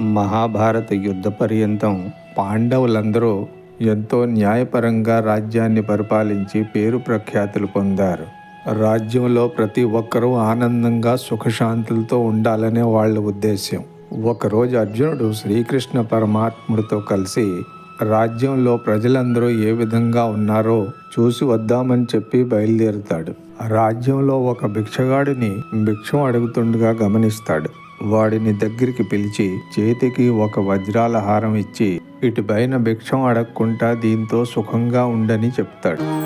మహాభారత యుద్ధ పర్యంతం పాండవులందరూ ఎంతో న్యాయపరంగా రాజ్యాన్ని పరిపాలించి పేరు ప్రఖ్యాతులు పొందారు. రాజ్యంలో ప్రతి ఒక్కరూ ఆనందంగా సుఖశాంతులతో ఉండాలనే వాళ్ళ ఉద్దేశ్యం. ఒకరోజు అర్జునుడు శ్రీకృష్ణ పరమాత్ముడితో కలిసి రాజ్యంలో ప్రజలందరూ ఏ విధంగా ఉన్నారో చూసి వద్దామని చెప్పి బయలుదేరుతాడు. రాజ్యంలో ఒక భిక్షగాడిని భిక్షం అడుగుతుండగా గమనిస్తాడు. వాడిని దగ్గరికి పిలిచి చేతికి ఒక వజ్రాల హారం ఇచ్చి ఇటుపైన భిక్షం అడగకుండా దీంతో సుఖంగా ఉండని చెప్తాడు.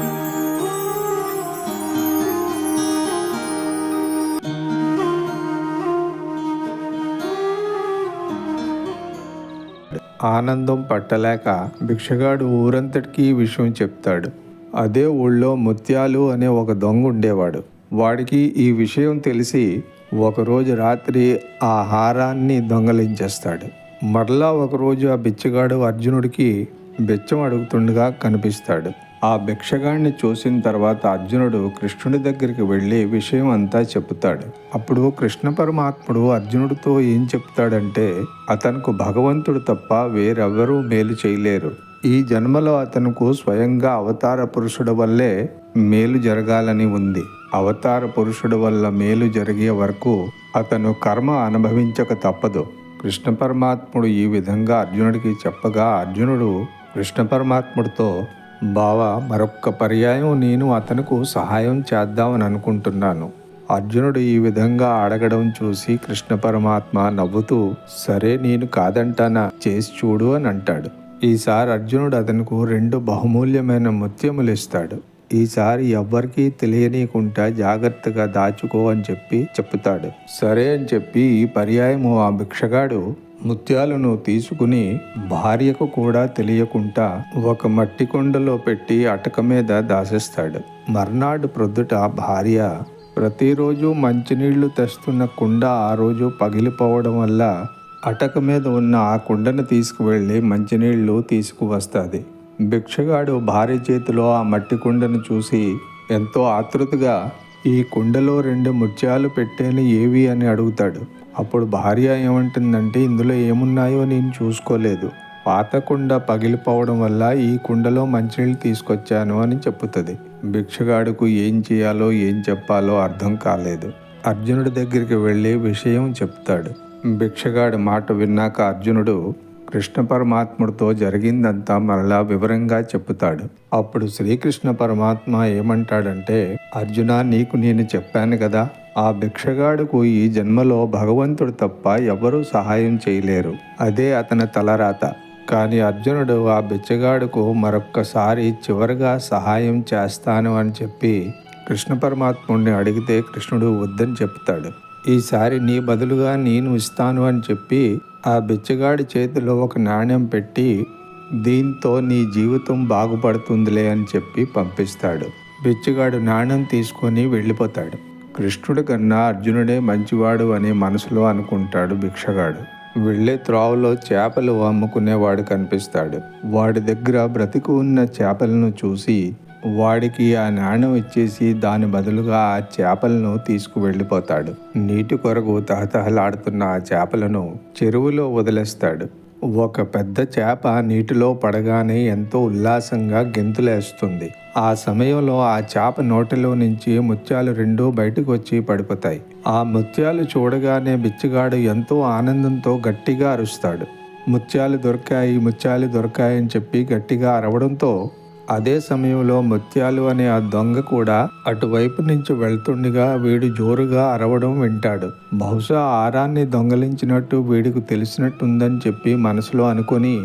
ఆనందం పట్టలేక భిక్షగాడు ఊరంతటికీ ఈ విషయం చెప్తాడు. అదే ఊళ్ళో ముత్యాలు అనే ఒక దొంగ ఉండేవాడు. వాడికి ఈ విషయం తెలిసి ఒకరోజు రాత్రి ఆ హారాన్ని దొంగలించేస్తాడు. మరలా ఒకరోజు ఆ బిచ్చగాడు అర్జునుడికి బిచ్చం అడుగుతుండగా కనిపిస్తాడు. ఆ భిక్షగాడిని చూసిన తర్వాత అర్జునుడు కృష్ణుడి దగ్గరికి వెళ్ళి విషయం అంతా చెప్తాడు అప్పుడు కృష్ణ పరమాత్ముడు అర్జునుడితో ఏం చెప్తాడంటే అతనికి భగవంతుడు తప్ప వేరెవ్వరూ మేలు చేయలేరు. ఈ జన్మలో అతనుకు స్వయంగా అవతార పురుషుడు వల్లే మేలు జరగాలని ఉంది. అవతార పురుషుడు వల్ల మేలు జరిగే వరకు అతను కర్మ అనుభవించక తప్పదు. కృష్ణ పరమాత్ముడు ఈ విధంగా అర్జునుడికి చెప్పగా అర్జునుడు కృష్ణ పరమాత్ముడితో బావా మరొక్క పర్యాయం నేను అతనుకు సహాయం చేద్దామని అనుకుంటున్నాను. అర్జునుడు ఈ విధంగా అడగడం చూసి కృష్ణ పరమాత్మ నవ్వుతూ సరే నేను కాదంటానా? చేసి చూడు అని అంటాడు. ఈసారి అర్జునుడు అతనుకు రెండు బహుమూల్యమైన ముత్యములు ఇస్తాడు. ఈసారి ఎవ్వరికీ తెలియనీయకుండా జాగ్రత్తగా దాచుకో అని చెప్పి చెప్తాడు. సరే అని చెప్పి ఈ పర్యాయము ఆ భిక్షగాడు ముత్యాలను తీసుకుని భార్యకు కూడా తెలియకుండా ఒక మట్టి కొండలో పెట్టి అటక మీద దాసేస్తాడు. మర్నాడు ప్రొద్దుట భార్య ప్రతిరోజు మంచినీళ్ళు తెస్తున్న కుండ ఆ రోజు పగిలిపోవడం వల్ల అటక మీద ఉన్న ఆ కుండను తీసుకువెళ్ళి మంచినీళ్ళు తీసుకువస్తుంది. భిక్షగాడు భార్య చేతిలో ఆ మట్టి కుండను చూసి ఎంతో ఆతృతగా ఈ కుండలో రెండు ముత్యాలు పెట్టేను ఏవి? అని అడుగుతాడు. అప్పుడు భార్య ఏమంటుందంటే ఇందులో ఏమున్నాయో నేను చూసుకోలేదు. పాత కుండ పగిలిపోవడం వల్ల ఈ కుండలో మంచినీళ్ళు తీసుకొచ్చాను అని చెప్పుతుంది. భిక్షగాడుకు ఏం చేయాలో ఏం చెప్పాలో అర్థం కాలేదు. అర్జునుడి దగ్గరికి వెళ్ళి విషయం చెప్తాడు. భిక్షగాడి మాట విన్నాక అర్జునుడు కృష్ణ పరమాత్ముడితో జరిగిందంతా మరలా వివరంగా చెప్పుతాడు అప్పుడు శ్రీకృష్ణ పరమాత్మ ఏమంటాడంటే అర్జున నీకు నేను చెప్పాను కదా ఆ భిక్షగాడుకు ఈ జన్మలో భగవంతుడు తప్ప ఎవరూ సహాయం చేయలేరు. అదే అతని తలరాత. కానీ అర్జునుడు ఆ బిచ్చగాడుకు మరొక్కసారి చివరిగా సహాయం చేస్తాను అని చెప్పి కృష్ణ పరమాత్ముడిని అడిగితే కృష్ణుడు వద్దని చెప్తాడు. ఈసారి నీ బదులుగా నేను ఇస్తాను అని చెప్పి ఆ బిచ్చగాడి చేతిలో ఒక నాణ్యం పెట్టి దీంతో నీ జీవితం బాగుపడుతుందిలే అని చెప్పి పంపిస్తాడు. బిచ్చగాడు నాణ్యం తీసుకొని వెళ్ళిపోతాడు. కృష్ణుడి కన్నా అర్జునుడే మంచివాడు అని మనసులో అనుకుంటాడు భిక్షగాడు. వెళ్ళే త్రావులో చేపలు అమ్ముకునేవాడు కనిపిస్తాడు. వాడి దగ్గర బ్రతికి ఉన్న చేపలను చూసి వాడికి ఆ నాణ్యం ఇచ్చేసి దాని బదులుగా ఆ చేపలను తీసుకువెళ్ళిపోతాడు. నీటి కొరకు తహతహలాడుతున్న ఆ చేపలను చెరువులో వదిలేస్తాడు. ఒక పెద్ద చేప నీటిలో పడగానే ఎంతో ఉల్లాసంగా గెంతులేస్తుంది. ఆ సమయంలో ఆ చేప నోటిలో నుంచి ముత్యాలు రెండూ బయటకు వచ్చి పడిపోతాయి. ఆ ముత్యాలు చూడగానే బిచ్చగాడు ఎంతో ఆనందంతో గట్టిగా అరుస్తాడు. ముత్యాలు దొరికాయి ముత్యాలు దొరికాయని చెప్పి గట్టిగా అరవడంతో అదే సమయంలో ముత్యాలు అనే ఆ దొంగ కూడా అటువైపు నుంచి వెళ్తుండగా వీడు జోరుగా అరవడం వింటాడు. బహుశా హారాన్ని దొంగలించినట్టు వీడికి తెలిసినట్టుందని చెప్పి మనసులో అనుకొని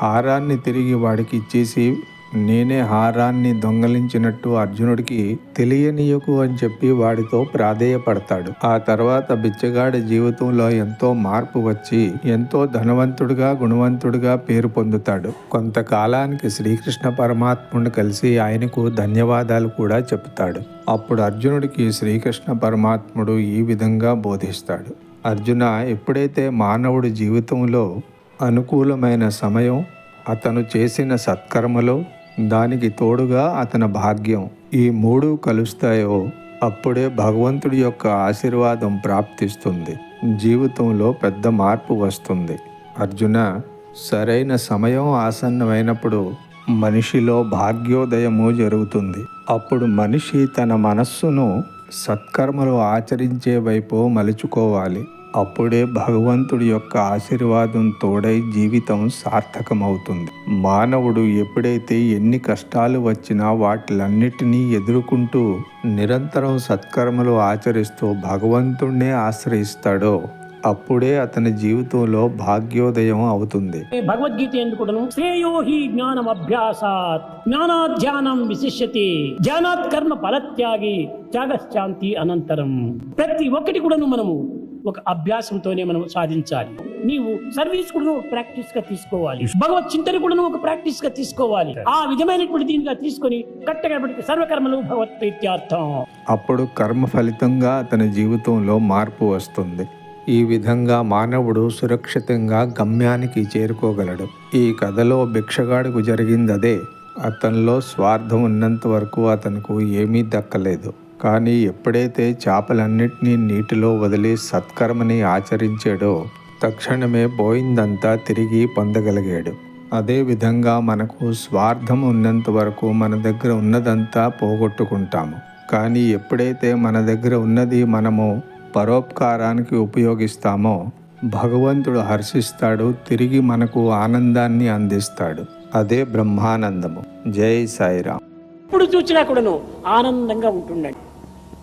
హారాన్ని తిరిగి వాడికి ఇచ్చేసి నేనే హారాన్ని దొంగలించినట్టు అర్జునుడికి తెలియనీయకు అని చెప్పి వాడితో ప్రాధేయపడతాడు. ఆ తర్వాత బిచ్చగాడి జీవితంలో ఎంతో మార్పు వచ్చి ఎంతో ధనవంతుడిగా గుణవంతుడిగా పేరు పొందుతాడు. కొంతకాలానికి శ్రీకృష్ణ పరమాత్ముడిని కలిసి ఆయనకు ధన్యవాదాలు కూడా చెప్తాడు అప్పుడు అర్జునుడికి శ్రీకృష్ణ పరమాత్ముడు ఈ విధంగా బోధిస్తాడు. అర్జున ఎప్పుడైతే మానవుడి జీవితంలో అనుకూలమైన సమయం అతను చేసిన సత్కర్మలో దానికి తోడుగా అతని భాగ్యం ఈ మూడు కలుస్తాయో అప్పుడే భగవంతుడి యొక్క ఆశీర్వాదం ప్రాప్తిస్తుంది. జీవితంలో పెద్ద మార్పు వస్తుంది. అర్జున సరైన సమయం ఆసన్నమైనప్పుడు మనిషిలో భాగ్యోదయము జరుగుతుంది. అప్పుడు మనిషి తన మనస్సును సత్కర్మలు ఆచరించే వైపు మలుచుకోవాలి. అప్పుడే భగవంతుడి యొక్క ఆశీర్వాదం తోడై జీవితం సార్థకమవుతుంది. మానవుడు ఎప్పుడైతే ఎన్ని కష్టాలు వచ్చినా వాటిలన్నిటినీ ఎదుర్కొంటూ నిరంతరం సత్కర్మలు ఆచరిస్తూ భగవంతుణ్ణే ఆశ్రయిస్తాడో అప్పుడే అతని జీవితంలో భాగ్యోదయం అవుతుంది. భగవద్గీత ఎందుకు శ్రేయోహి జ్ఞానం అభ్యాసాత్ జ్ఞానాధ్యానం విశిష్యతి జ్ఞానాత్ కర్మ ఫలత్యాగి త్యాగశాంతి అనంతరం. ప్రతి ఒక్కటి కూడాను మనము ఒక అభ్యాసంతోనే మనం సాధించాలి. నీవు సర్వీస్ కూడా ప్రాక్టీస్గా తీసుకోవాలి. భగవత్ చింతన కూడా ఒక ప్రాక్టీస్గా తీసుకోవాలి. ఆ విధమైనటువంటి దీనిగా తీసుకొని కట్టగా సర్వకర్మలు భగవత్ ప్రీత్యార్థం. అప్పుడు కర్మ ఫలితంగా అతని జీవితంలో మార్పు వస్తుంది. ఈ విధంగా మానవుడు సురక్షితంగా గమ్యానికి చేరుకోగలడు. ఈ కథలో భిక్షగాడుకు జరిగింది అదే. అతనిలో స్వార్థం ఉన్నంత వరకు అతనికి ఏమీ దక్కలేదు. కానీ ఎప్పుడైతే చేపలన్నిటినీ నీటిలో వదిలి సత్కర్మని ఆచరించాడో తక్షణమే పోయిందంతా తిరిగి పొందగలిగాడు. అదే విధంగా మనకు స్వార్థం ఉన్నంత వరకు మన దగ్గర ఉన్నదంతా పోగొట్టుకుంటాము. కానీ ఎప్పుడైతే మన దగ్గర ఉన్నది మనము పరోపకారానికి ఉపయోగిస్తామో భగవంతుడు హర్షిస్తాడు తిరిగి మనకు ఆనందాన్ని అందిస్తాడు. అదే బ్రహ్మానందము. జై సాయిరామ్. ఎప్పుడు చూసినా కూడాను ఆనందంగా ఉంటుండండి.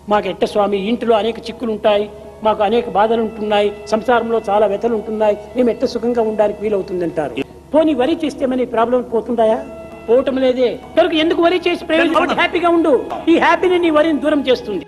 మాకు ఎట్ట స్వామి ఇంటిలో అనేక చిక్కులు ఉంటాయి మాకు అనేక బాధలు ఉంటున్నాయి సంసారంలో చాలా వ్యతలు ఉంటున్నాయి మేము ఎట్ట సుఖంగా ఉండడానికి వీలవుతుందంటారు? పోనీ వరి చేస్తే మన ప్రాబ్లం పోతుంటాయా పోవటం లేదే. కనుక ఎందుకు వరి చేసి ప్రయోజనం? హ్యాపీగా ఉండు. ఈ హ్యాపీని నీ వరిని దూరం చేస్తుంది.